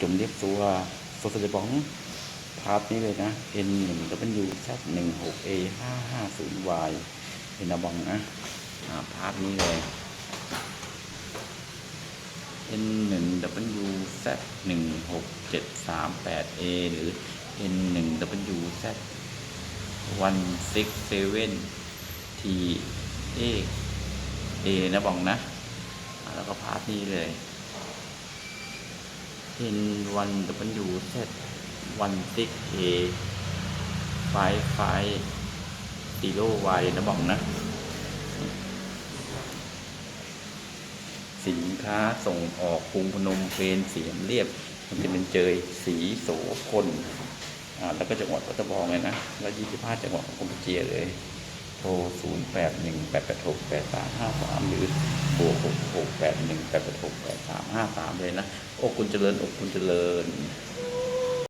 จุ่มเรียบตัวโซเซบองพาร์ทนี้เลยนะ N 1 W Z 1 6 A 5 5 0 Y เป็นนาบองนะอ่าพาร์ทนี้เลย N 1 W Z 1 6 7 3 8 A หรือ N 1 W Z 1 6 7 T A A นะบองนะ แล้วก็พาร์ทนี้เลย N 1 W Z 1 6 A 5 5 0 Y นะบองนะ สินค้าส่งออกกรุงพนมเปญเสียมเรียบ มันจะเป็นเจยสีโสพลอ่าแล้วก็จังหวัดปัตตานีเลยนะ แล้วยี่สิบห้าจังหวัดของกัมพูเชียเลย โทร 0 8 1 8 8 6 8 3 5 3 หรือบวก6 6 8 1 8 8 6 8 3 5 3 เลยนะ โอ้คุณเจริญ โอ้คุณเจริญ